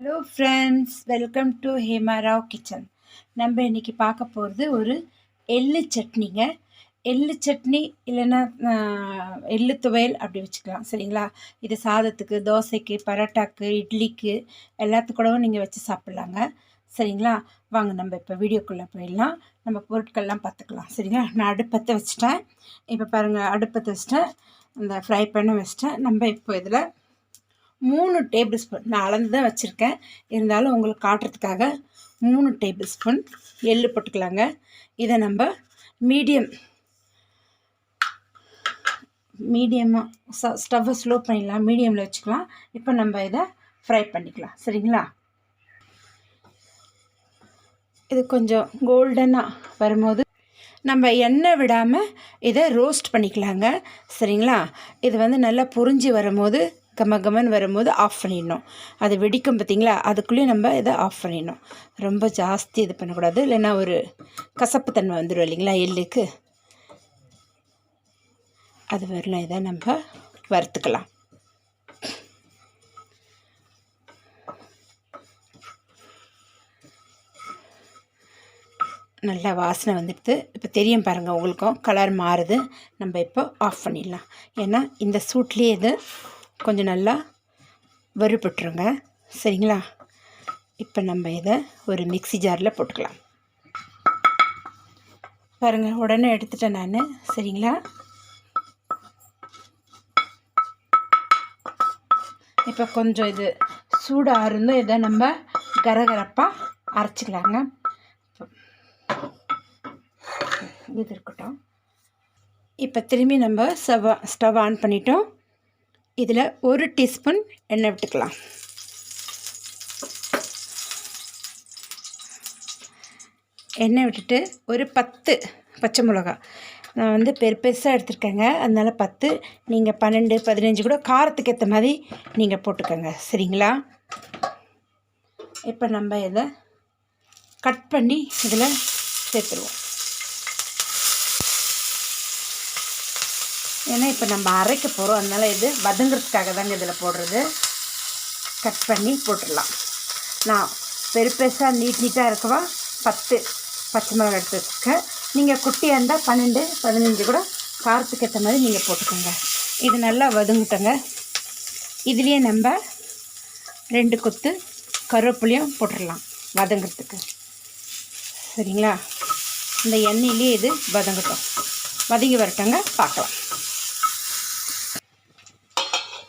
Hello friends welcome to Hemarao kitchen நம்ம இன்றைக்கி பார்க்க போகிறது ஒரு எள்ளு சட்னிங்க. எள்ளு சட்னி இல்லைன்னா எள்ளு துவையல் அப்படி வச்சுக்கலாம். சரிங்களா? இது சாதத்துக்கு தோசைக்கு பரோட்டாக்கு இட்லிக்கு எல்லாத்துக்கூடவும் நீங்கள் வச்சு சாப்பிட்லாங்க. சரிங்களா? வாங்க நம்ம இப்போ வீடியோக்குள்ளே போயிடலாம். நம்ம பொருட்கள்லாம் பார்த்துக்கலாம். சரிங்களா? நான் அடுப்பத்தை வச்சுட்டேன். இப்போ பாருங்கள் அடுப்பத்தை வச்சுட்டேன். இந்த ஃப்ரை பண்ண வச்சுட்டேன். நம்ம இப்போ இதில் மூணு டேபிள் ஸ்பூன். நான் அளந்து தான் வச்சுருக்கேன். இருந்தாலும் உங்களுக்கு காட்டுறதுக்காக மூணு டேபிள் ஸ்பூன் எள்ளு போட்டுக்கலாங்க. இதை நம்ம மீடியம் மீடியமாக ஸ்ட ஸ்டவ்வை ஸ்லோ பண்ணிடலாம். மீடியமில் வச்சுக்கலாம். இப்போ நம்ம இதை ஃப்ரை பண்ணிக்கலாம். சரிங்களா? இது கொஞ்சம் கோல்டனாக வரும்போது நம்ம எண்ணெய் விடாமல் இதை ரோஸ்ட் பண்ணிக்கலாங்க. சரிங்களா? இது வந்து நல்லா புரிஞ்சு வரும்போது கம வரும்போது ஆஃப் பண்ணிடணும். அது வெடிக்கும் பார்த்தீங்களா? அதுக்குள்ளேயும் நம்ம இதை ஆஃப் பண்ணிடணும். ரொம்ப ஜாஸ்தி இது பண்ணக்கூடாது. இல்லைன்னா ஒரு கசப்பு தன்மை வந்துடும் இல்லைங்களா எள்ளுக்கு? அது வரலாம். இதை நம்ம வறுத்துக்கலாம். நல்லா வாசனை வந்துடுது. இப்போ தெரியும் பாருங்கள் உங்களுக்கும் கலர் மாறுது. நம்ம இப்போ ஆஃப் பண்ணிடலாம். ஏன்னா இந்த சூட்லேயே இது கொஞ்சம் நல்லா வறுபட்டுருங்க. சரிங்களா? இப்போ நம்ம இதை ஒரு மிக்ஸி ஜாரில் போட்டுக்கலாம். பாருங்கள் உடனே எடுத்துட்டேன் நான். சரிங்களா? இப்போ கொஞ்சம் இது சூடாக இருந்தும் இதை நம்ம கரகரப்பாக அரைச்சிக்கலாங்க. இது இருக்கட்டும். இப்போ திரும்பி நம்ம ஸ்டவ் ஸ்டவ் ஆன் பண்ணிட்டோம். இதில் ஒரு டீஸ்பூன் எண்ணெய் விட்டுக்கலாம். எண்ணெய் விட்டுட்டு ஒரு பத்து பச்சை மிளகா. நான் வந்து பெரு பெருசாக எடுத்துருக்கேங்க. அதனால் பத்து நீங்கள் பன்னெண்டு பதினஞ்சு கூட காரத்துக்கு ஏற்ற மாதிரி நீங்கள் போட்டுக்கோங்க. சரிங்களா? இப்போ நம்ம இதை கட் பண்ணி இதில் சேர்த்துருவோம். ஏன்னா இப்போ நம்ம அரைக்க போகிறோம் அதனால் இது வதங்கிறதுக்காக தாங்க இதில் போடுறது. கட் பண்ணி போட்டுடலாம். நான் பெரு பெருசாக நீட் நீட்டாக இருக்கவா? பத்து பச்சை மிளகாய் எடுத்து வச்சுருக்கேன். நீங்கள் குட்டியாக இருந்தால் பன்னெண்டு பதினஞ்சு கூட காரத்துக்கு ஏற்ற மாதிரி நீங்கள் போட்டுக்கோங்க. இது நல்லா வதங்கிட்டோங்க. இதுலேயே நம்ம ரெண்டு கொத்து கருவேப்பிலையும் போட்டுடலாம் வதங்கிறதுக்கு. சரிங்களா? இந்த எண்ணெயிலே இது வதங்கட்டும். வதங்கி வரட்டங்க. பார்க்கலாம்.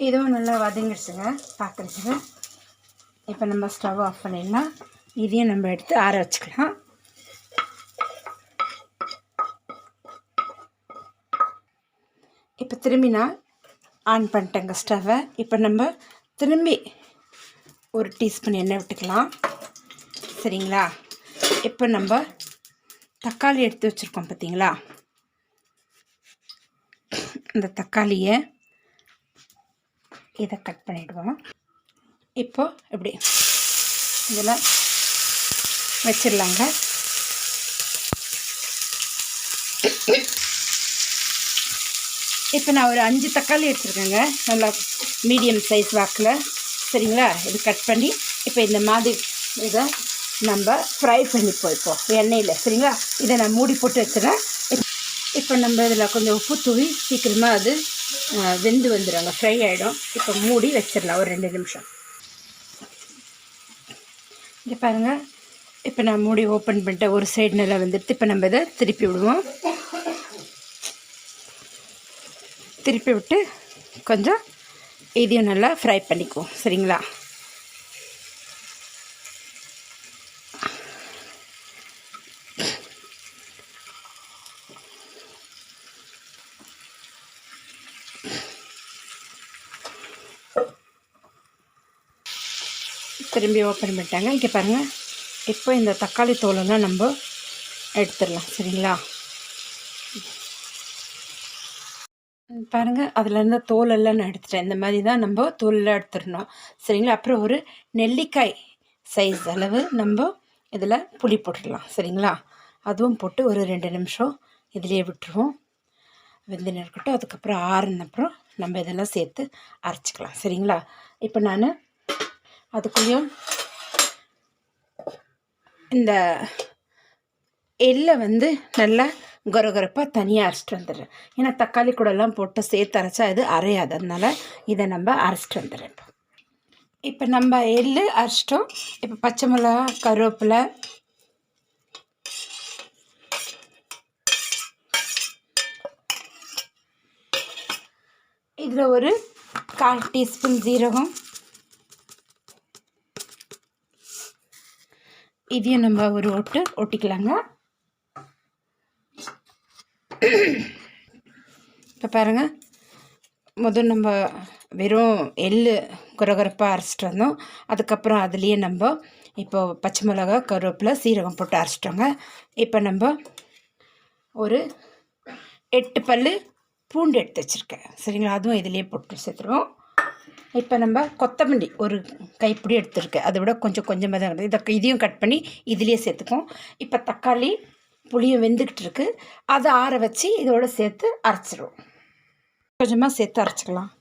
இதுவும் நல்லா வதங்கிடுச்சுங்க. பார்க்குறதுங்க இப்போ நம்ம ஸ்டவ் ஆஃப் பண்ணிடலாம். இதையும் நம்ம எடுத்து ஆற வச்சுக்கலாம். இப்போ திரும்பி நான் ஆன் பண்ணிட்டேங்க ஸ்டவ்வை இப்போ நம்ம திரும்பி ஒரு டீஸ்பூன் எண்ணெய் விட்டுக்கலாம். சரிங்களா? இப்போ நம்ம தக்காளி எடுத்து வச்சுருக்கோம் பார்த்தீங்களா இந்த தக்காளியை இதை கட் பண்ணிவிடுவோம் இப்போது இப்படி இதில் வச்சிடலாங்க. இப்போ நான் ஒரு அஞ்சு தக்காளி எடுத்துருக்கேங்க. நல்லா மீடியம் சைஸ் வாக்கில். சரிங்களா? இது கட் பண்ணி இப்போ இந்த மாதிரி இதை நம்ம ஃப்ரை பண்ணிப்போம் இப்போ எண்ணெயில். சரிங்களா? இதை நான் மூடி போட்டு வச்சுறேன் இப்போ நம்ம இதில் கொஞ்சம் உப்பு தூவி சீக்கிரமாக அது வெந்து வந்துடுங்க ஃப்ரை ஆகிடும் இப்போ மூடி வச்சிடலாம். ஒரு ரெண்டு நிமிஷம். இங்கே பாருங்கள் இப்போ நான் மூடி ஓப்பன் பண்ணிட்டேன் ஒரு சைடு நல்லா வந்துடுது இப்போ நம்ம இதை திருப்பி விடுவோம். திருப்பி விட்டு கொஞ்சம் இதையும் நல்லா ஃப்ரை பண்ணிக்குவோம். சரிங்களா? திரும்பி ஓப்பன் பண்ணிட்டாங்க. இங்கே பாருங்கள் இப்போ இந்த தக்காளி தோலெல்லாம் நம்ம எடுத்துடலாம். சரிங்களா? பாருங்கள் பாருங்க அதில் இருந்த தோலெல்லாம் நான் எடுத்துட்டேன். இந்த மாதிரி தான் நம்ம தோலெல்லாம் எடுத்துடணும். சரிங்களா? அப்புறம் ஒரு நெல்லிக்காய் சைஸ் அளவு நம்ம இதில் புளி போட்டுடலாம். சரிங்களா? அதுவும் போட்டு ஒரு ரெண்டு நிமிஷம் இதிலே விட்டுருவோம். வெந்து இருக்கட்டும் அதுக்கப்புறம் ஆறுனப்புறம் நம்ம இதெல்லாம் சேர்த்து அரைச்சிக்கலாம். சரிங்களா? இப்போ நான் அதுக்குள்ளேயும் இந்த எள்ளை வந்து நல்லா கொரகொரப்பாக தனியாக அரைச்சிட்டு வந்துடுறேன். ஏன்னா தக்காளி கூடலாம் போட்டு சேர்த்து அரைச்சா இது அரையாது. அதனால் இதை நம்ம அரைச்சிட்டு வந்துடுறேன் இப்போ. நம்ம எள் அரைச்சிட்டோம். இப்போ பச்சை மிளகா கருவேப்பிலை இதில் ஒரு கால் டீஸ்பூன் ஜீரகம் இதையும் நம்ம ஒரு ஒட்டு ஒட்டிக்கலாங்க. இப்போ பாருங்கள் முதல் நம்ம வெறும் எள்ளு குரகுரப்பாக அரைச்சிட்டு வந்தோம். அதுக்கப்புறம் அதுலேயே நம்ம இப்போது பச்சை மிளகா கருவேப்பிலை சீரகம் போட்டு அரைச்சிட்டோங்க. இப்போ நம்ம ஒரு எட்டு பல் பூண்டு எடுத்து வச்சுருக்கேன். சரிங்களா? அதுவும் இதிலே போட்டு சேர்த்துருவோம். இப்போ நம்ம கொத்தமல்லி ஒரு கைப்பிடி எடுத்துருக்கேன் அதை விட கொஞ்சம் கொஞ்சமாக தான் இருக்குது. இதை இதையும் கட் பண்ணி இதுலேயே சேர்த்துக்கும் இப்போ தக்காளி புளியும் வெந்துக்கிட்டு இருக்குது அதை ஆற வச்சு இதோடு சேர்த்து அரைச்சிடுவோம். கொஞ்சமாக சேர்த்து அரைச்சிக்கலாம்.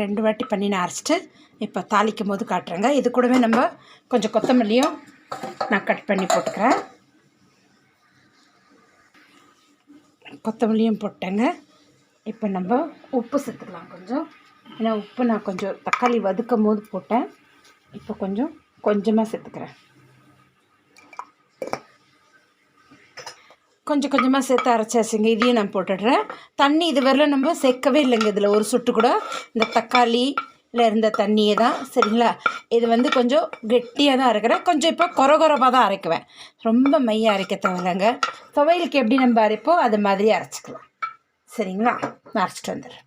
ரெண்டு வாட்டி பண்ணி நான் அரைச்சிட்டு இப்போ தாளிக்கும் போது காட்டுறேங்க. இது கூடவே நம்ம கொஞ்சம் கொத்தமல்லியும் நான் கட் பண்ணி போட்டுக்கிறேன். கொத்தமல்லியும் போட்டேங்க. இப்போ நம்ம உப்பு சேர்த்துக்கலாம் கொஞ்சம். ஏன்னா உப்பு நான் கொஞ்சம் தக்காளி வதக்கும் போது போட்டேன். இப்போ கொஞ்சம் கொஞ்சமாக சேர்த்துக்கிறேன். கொஞ்சம் கொஞ்சமாக சேர்த்து அரைச்சாச்சுங்க. இதையும் நான் போட்டுடுறேன். தண்ணி இது வரல நம்ம சேர்க்கவே இல்லைங்க. இதில் ஒரு சுட்டு கூட. இந்த தக்காளி இருந்த தண்ணியை தான் சரிங்களா? இது வந்து கொஞ்சம் கெட்டியாக தான் அரைக்கிறேன். கொஞ்சம் இப்போ கொர குறப்பாக தான் அரைக்குவேன். ரொம்ப மையாக அரைக்க தேவையில்லைங்க. துவையலுக்கு எப்படி நம்ம அரைப்போம் அது மாதிரி அரைச்சிக்கலாம். சரிங்களா? நான் அரைச்சிட்டு வந்துடுறேன்.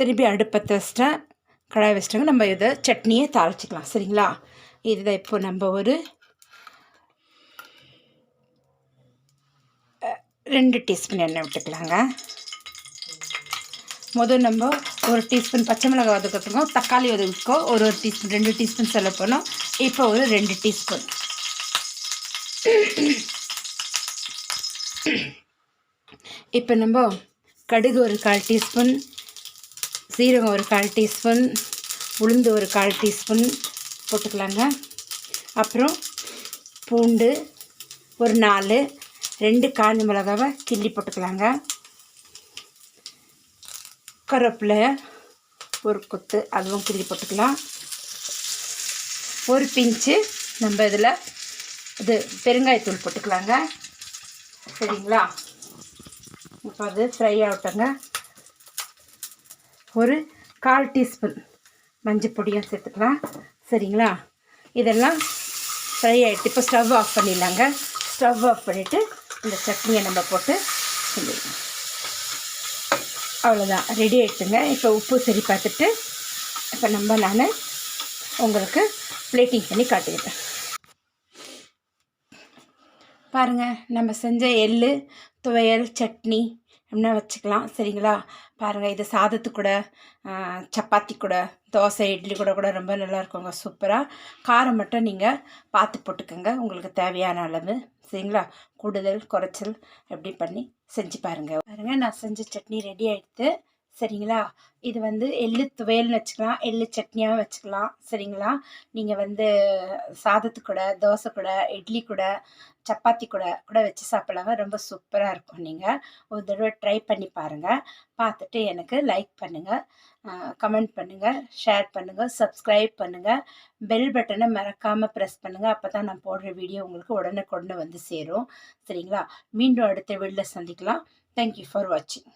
திருப்பி அடுப்பத்தை வச்சிட்டேன் கடாய் வச்சிட்டாங்க. நம்ம இதை சட்னியை தாளிச்சிக்கலாம். சரிங்களா? இதுதான் இப்போ நம்ம ஒரு ரெண்டு டீஸ்பூன் எண்ணெய் விட்டுக்கலாங்க. முதல் நம்ம ஒரு டீஸ்பூன் பச்சை மிளகாய் வதக்கத்துக்கோ தக்காளி வதக்கோ ஒரு ஒரு டீஸ்பூன் ரெண்டு டீஸ்பூன் செலவு பண்ணோம் இப்போ ஒரு ரெண்டு டீஸ்பூன். இப்போ நம்ம கடுகு ஒரு கால் டீஸ்பூன் சீரகம் ஒரு கால் டீஸ்பூன் உளுந்து ஒரு கால் டீஸ்பூன் போட்டுக்கலாங்க. அப்புறம் பூண்டு ஒரு நாலு ரெண்டு காஞ்சி மிளகாவை கிள்ளி போட்டுக்கலாங்க. கருவேப்பிலை ஒரு கொத்து அதுவும் கிள்ளி போட்டுக்கலாம். ஒரு பிஞ்சு நம்ம இதில் இது பெருங்காயத்தூள் போட்டுக்கலாங்க. சரிங்களா? இப்போ அது ஃப்ரை ஆகட்டுங்க. ஒரு கால் டீஸ்பூன் மஞ்சள் பொடியும் சேர்த்துக்கலாம். சரிங்களா? இதெல்லாம் ஃப்ரை ஆகிட்டு இப்போ ஸ்டவ் ஆஃப் பண்ணிடலாங்க. ஸ்டவ் ஆஃப் பண்ணிவிட்டு இந்த சட்னியை நம்ம போட்டு செஞ்சிடலாம் அவ்வளோதான் ரெடி ஆகிடுச்சுங்க இப்போ உப்பு சரி பார்த்துட்டு இப்போ நம்ம நான் உங்களுக்கு பிளேட்டிங் பண்ணி காட்டிக்கிட்டேன் பாருங்கள் நம்ம செஞ்ச எள் துவையல் சட்னி அப்படின்னா வச்சுக்கலாம். சரிங்களா? பாருங்கள் இது சாதத்து கூட சப்பாத்தி கூட தோசை இட்லி கூட கூட ரொம்ப நல்லா இருக்குங்க. சூப்பராக காரம் மட்டும் நீங்கள் பார்த்து போட்டுக்கோங்க. உங்களுக்கு தேவையான அளவு. சரிங்களா? கூடுதல் குறைச்சல் அப்படி பண்ணி செஞ்சு பாருங்கள் பாருங்கள் நான் செஞ்ச சட்னி ரெடி ஆகிடுது சரிங்களா? இது வந்து எள்ளு துவையல்னு வச்சுக்கலாம் எள்ளு சட்னியாகவும் வச்சுக்கலாம் சரிங்களா? நீங்கள் வந்து சாதத்து கூட தோசை கூட இட்லி கூட சப்பாத்தி கூட கூட வச்சு சாப்பிடலாங்க. ரொம்ப சூப்பராக இருக்கும். நீங்கள் ஒரு தடவை ட்ரை பண்ணி பாருங்கள் பார்த்துட்டு எனக்கு லைக் பண்ணுங்கள் கமெண்ட் பண்ணுங்கள் ஷேர் பண்ணுங்கள் சப்ஸ்கிரைப் பண்ணுங்கள் பெல் பட்டனை மறக்காமல் ப்ரெஸ் பண்ணுங்கள் அப்போ தான் நான் போடுற வீடியோ உங்களுக்கு உடனே கொண்டு வந்து சேரும். சரிங்களா? மீண்டும் அடுத்த வீடியோவில் சந்திக்கலாம். தேங்க்யூ ஃபார் வாட்சிங்